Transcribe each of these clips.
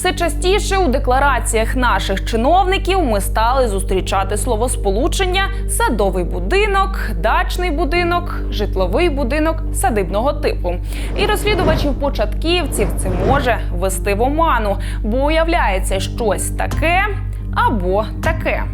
Все частіше у деклараціях наших чиновників ми стали зустрічати словосполучення садовий будинок, дачний будинок, житловий будинок садибного типу. І розслідувачів початківців це може вести в оману, бо уявляється щось таке або таке.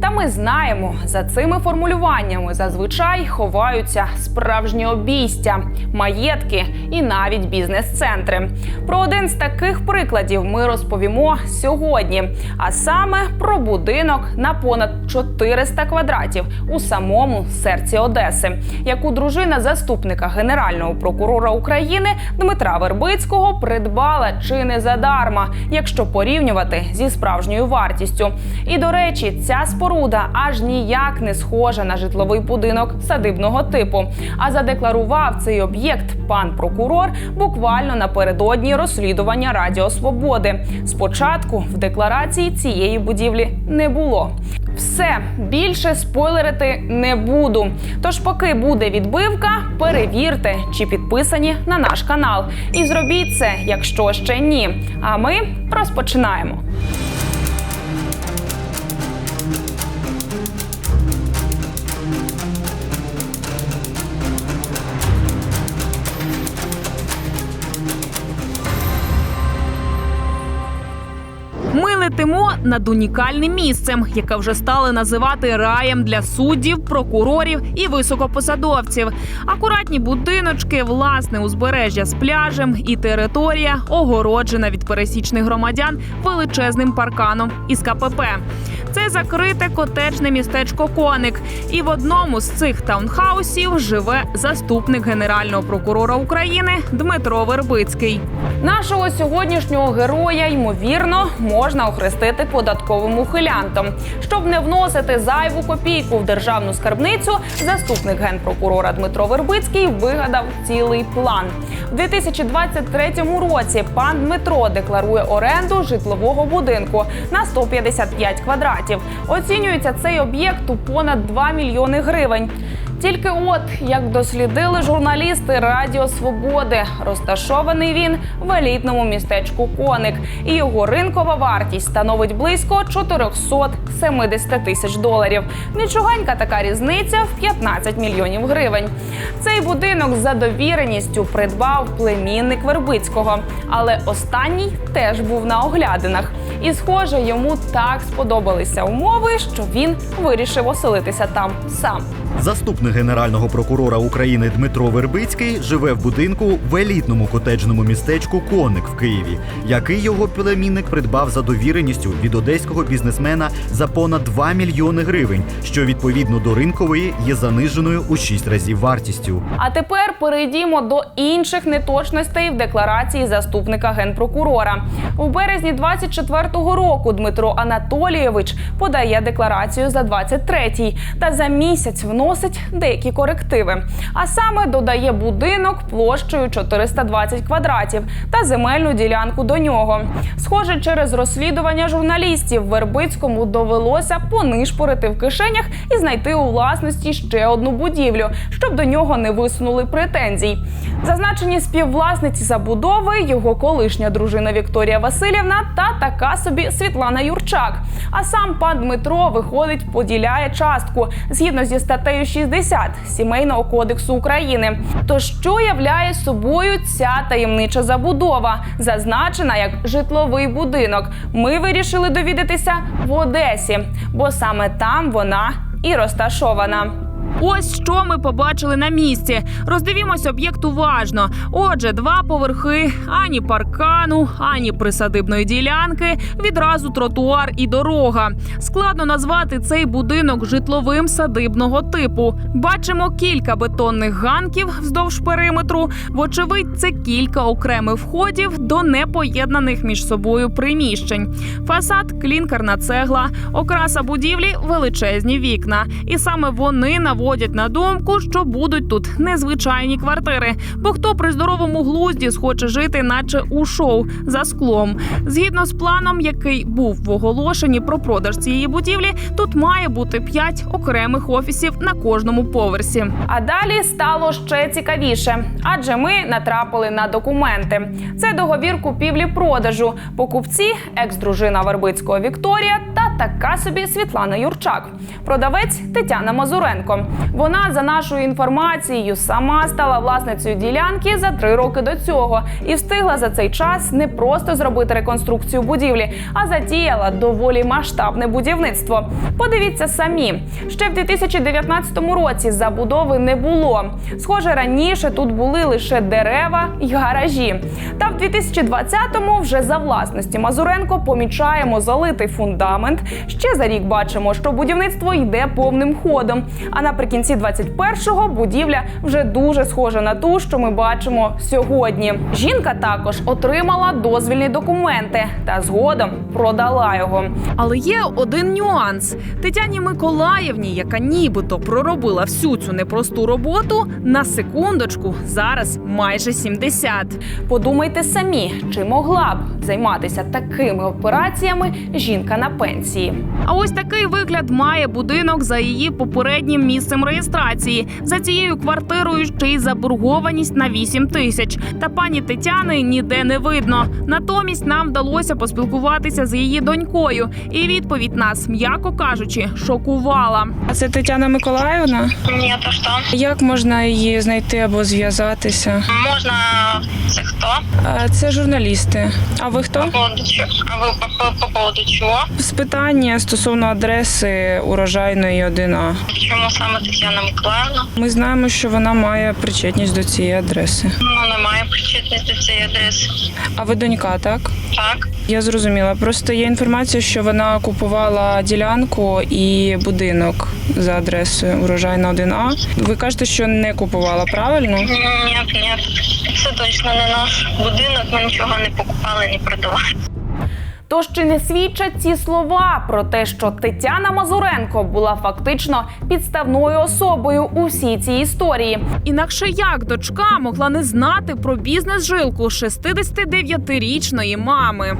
Та ми знаємо, за цими формулюваннями зазвичай ховаються справжні обійстя, маєтки і навіть бізнес-центри. Про один з таких прикладів ми розповімо сьогодні, а саме про будинок на понад 400 квадратів у самому серці Одеси, яку дружина заступника генерального прокурора України Дмитра Вербицького придбала чи не задарма, якщо порівнювати зі справжньою вартістю. І до речі, ця споруда аж ніяк не схожа на житловий будинок садибного типу. А задекларував цей об'єкт пан прокурор буквально напередодні розслідування Радіо Свободи. Спочатку в декларації цієї будівлі не було. Все більше спойлерити не буду. Тож, поки буде відбивка, перевірте, чи підписані на наш канал. І зробіть це, якщо ще ні. А ми розпочинаємо. Летимо над унікальним місцем, яке вже стали називати раєм для суддів, прокурорів і високопосадовців. Акуратні будиночки, власне узбережжя з пляжем і територія огороджена від пересічних громадян величезним парканом із КПП. Це закрите котеджне містечко Коник. І в одному з цих таунхаусів живе заступник генерального прокурора України Дмитро Вербицький. Нашого сьогоднішнього героя ймовірно можна охрестити податковим ухилянтом. Щоб не вносити зайву копійку в державну скарбницю, заступник генпрокурора Дмитро Вербицький вигадав цілий план. У 2023 році пан Дмитро декларує оренду житлового будинку на 155 квадратів. Оцінюється цей об'єкт у понад 2 мільйони гривень. Тільки от як дослідили журналісти Радіо Свободи, розташований він в елітному містечку Коник, і його ринкова вартість становить близько 470 тисяч доларів. Нічогенька така різниця в 15 мільйонів гривень. Цей будинок за довіреністю придбав племінник Вербицького, але останній теж був на оглядинах. І, схоже, йому так сподобалися умови, що він вирішив оселитися там сам. Заступник генерального прокурора України Дмитро Вербицький живе в будинку в елітному котеджному містечку Коник в Києві, який його племінник придбав за довіреністю від одеського бізнесмена за понад 2 мільйони гривень, що відповідно до ринкової є заниженою у 6 разів вартістю. А тепер перейдімо до інших неточностей в декларації заступника генпрокурора. У березні 24-го року Дмитро Анатолійович подає декларацію за 23-й та за місяць вносить деякі корективи. А саме додає будинок площею 420 квадратів та земельну ділянку до нього. Схоже, через розслідування журналістів Вербицькому довелося понишпорити в кишенях і знайти у власності ще одну будівлю, щоб до нього не висунули претензій. Зазначені співвласниці забудови його колишня дружина Вікторія Васильівна та така собі Світлана Юрчак. А сам пан Дмитро виходить, поділяє частку згідно зі статтею 60 Сімейного кодексу України. То що являє собою ця таємнича забудова, зазначена як житловий будинок? Ми вирішили довідатися в Одесі, бо саме там вона і розташована. Ось що ми побачили на місці. Роздивімось об'єкт уважно. Отже, два поверхи, ані паркану, ані присадибної ділянки. Відразу тротуар і дорога. Складно назвати цей будинок житловим садибного типу. Бачимо кілька бетонних ганків вздовж периметру. Вочевидь, це кілька окремих входів до непоєднаних між собою приміщень. Фасад клінкерна цегла, окраса будівлі величезні вікна. І саме вони наводять наводять на думку, що будуть тут незвичайні квартири. Бо хто при здоровому глузді схоче жити, наче у шоу за склом. Згідно з планом, який був в оголошенні про продаж цієї будівлі, тут має бути п'ять окремих офісів на кожному поверсі. А далі стало ще цікавіше, адже ми натрапили на документи. Це договір купівлі-продажу. Покупці, екс-дружина Вербицького Вікторія та така собі Світлана Юрчак. Продавець Тетяна Мазуренко. Вона за нашою інформацією сама стала власницею ділянки за три роки до цього і встигла за цей час не просто зробити реконструкцію будівлі, а затіяла доволі масштабне будівництво. Подивіться самі, ще в 2019 році забудови не було. Схоже, раніше тут були лише дерева й гаражі. Та в 2020-му вже за власності Мазуренко помічаємо залитий фундамент. Ще за рік бачимо, що будівництво йде повним ходом. А наприкінці 21-го будівля вже дуже схожа на ту, що ми бачимо сьогодні. Жінка також отримала дозвільні документи та згодом продала його. Але є один нюанс: Тетяні Миколаївні, яка нібито проробила всю цю непросту роботу, на секундочку зараз майже 70. Подумайте самі, чи могла б займатися такими операціями жінка на пенсії. А ось такий вигляд має будинок за її попереднім місцем реєстрації. За цією квартирою ще й заборгованість на 8 тисяч. Та пані Тетяни ніде не видно. Натомість нам вдалося поспілкуватися з її донькою, і відповідь нас, м'яко кажучи, шокувала. А це Тетяна Миколаївна. Ні, то що? Як можна її знайти або зв'язатися? Можна це хто? А, Це журналісти. А ви хто? По поводу чого? А ви по, по, по поводу чого? З питання стосовно адреси урожайної 1А. Чому саме Тетяна Миколаївна? Ми знаємо, що вона має причетність до цієї адреси. Ну, немає причетності до цієї адреси. А ви донька, так? Так. Я зрозуміла. Просто є інформація, що вона купувала ділянку і будинок за адресою урожайна 1А. Ви кажете, що не купувала, правильно? Ні, ні. Це точно не наш будинок, ми нічого не покупали, не продавали. Тож чи не свідчать ці слова про те, що Тетяна Мазуренко була фактично підставною особою у всій цій історії? Інакше як дочка могла не знати про бізнес-жилку 69-річної мами?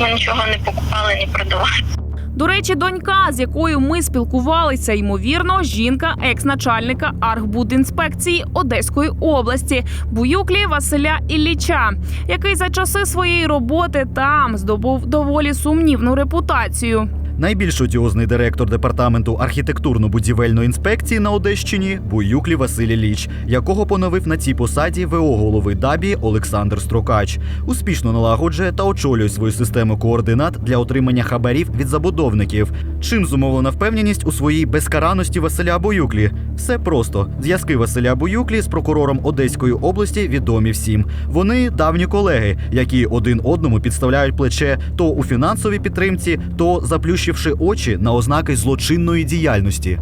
Ми нічого не покупали, не продавали. До речі, донька, з якою ми спілкувалися, ймовірно, жінка екс-начальника Архбудінспекції Одеської області Буюклі Василя Ілліча, який за часи своєї роботи там здобув доволі сумнівну репутацію. Найбільш одіозний директор департаменту архітектурно-будівельної інспекції на Одещині Буюклі Василь Ліч, якого поновив на цій посаді ВО голови ДАБІ Олександр Строкач. Успішно налагоджує та очолює свою систему координат для отримання хабарів від забудовників. Чим зумовлена впевненість у своїй безкараності Василя Буюклі? Все просто зв'язки Василя Буюклі з прокурором Одеської області відомі всім. Вони давні колеги, які один одному підставляють плече то у фінансовій підтримці, то заплющивши очі на ознаки злочинної діяльності.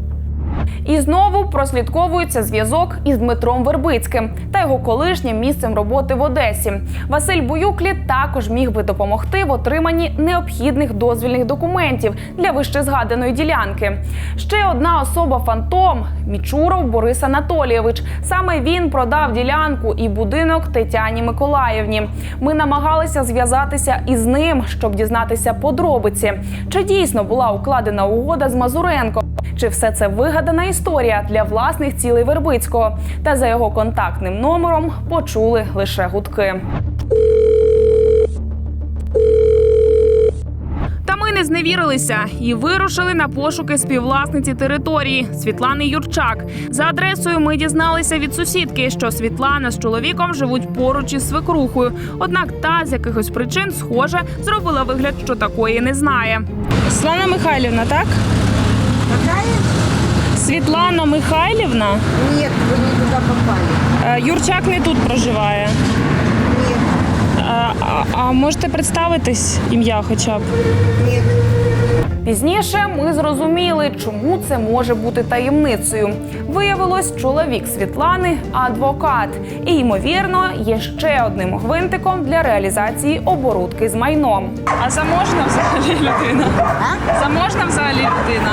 І знову прослідковується зв'язок із Дмитром Вербицьким та його колишнім місцем роботи в Одесі. Василь Буюклі також міг би допомогти в отриманні необхідних дозвільних документів для вищезгаданої ділянки. Ще одна особа фантом Мічуров Борис Анатолійович. Саме він продав ділянку і будинок Тетяні Миколаївні. Ми намагалися зв'язатися із ним, щоб дізнатися подробиці, чи дійсно була укладена угода з Мазуренко. Чи все це вигадана історія для власних цілей Вербицького? Та за його контактним номером почули лише гудки. Та ми не зневірилися і вирушили на пошуки співвласниці території Світлани Юрчак. За адресою ми дізналися від сусідки, що Світлана з чоловіком живуть поруч із свекрухою. Однак та з якихось причин, схоже, зробила вигляд, що такої не знає. Світлана Михайлівна, так? Світлана Михайлівна. Нет, вы не туда попали. Е, Юрчак не тут проживає. Нет, Е, А, а можете представитись ім'я хоча б? нет. Пізніше ми зрозуміли, чому це може бути таємницею. Виявилось, чоловік Світлани адвокат, і ймовірно є ще одним гвинтиком для реалізації оборудки з майном. А заможна взагалі людина? Заможна взагалі людина?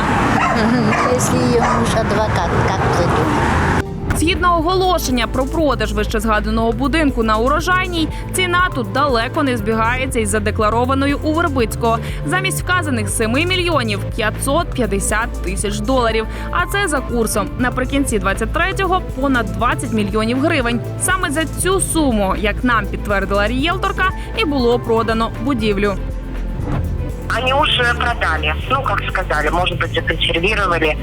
Если ее муж адвокат, ты думаешь? Згідно оголошення про продаж вищезгаданого будинку на урожайній, ціна тут далеко не збігається із задекларованою у Вербицького. Замість вказаних 7 мільйонів 550 тисяч доларів. А це за курсом наприкінці 23-го понад 20 мільйонів гривень. Саме за цю суму, як нам підтвердила рієлторка, і було продано будівлю Они уже продали. Ну, как сказали, может быть, законсервировали,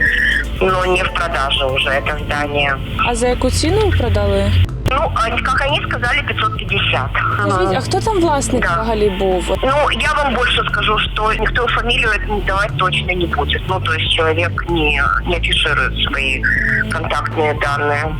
но не в продаже уже это здание. А за яку ціну продали? Ну, а как они сказали, 550. Скажіть, а хто там власник Да. взагалі був? Ну, я вам больше скажу, что никто фамилию это давать точно не будет. Ну, то есть человек не, не афиширует свои контактные данные.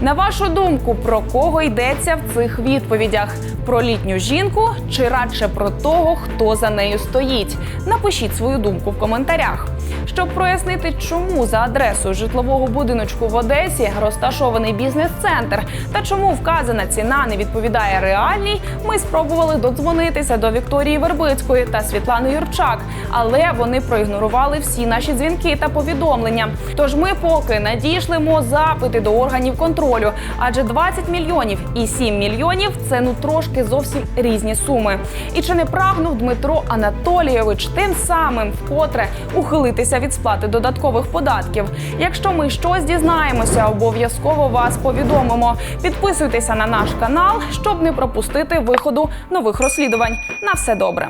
На вашу думку, про кого йдеться в цих відповідях? Про літню жінку чи радше про того, хто за нею стоїть? Напишіть свою думку в коментарях. Щоб прояснити, чому за адресою житлового будиночку в Одесі розташований бізнес-центр та чому вказана ціна не відповідає реальній, ми спробували додзвонитися до Вікторії Вербицької та Світлани Юрчак, але вони проігнорували всі наші дзвінки та повідомлення. Тож ми поки надішлемо запити до органів контролю, адже 20 мільйонів і 7 мільйонів це ну трошки зовсім різні суми. І чи не прагнув Дмитро Анатолійович тим самим вкотре ухилитися від сплати додаткових податків? Якщо ми щось дізнаємося, обов'язково вас повідомимо. Підписуйтеся на наш канал, щоб не пропустити виходу нових розслідувань. На все добре.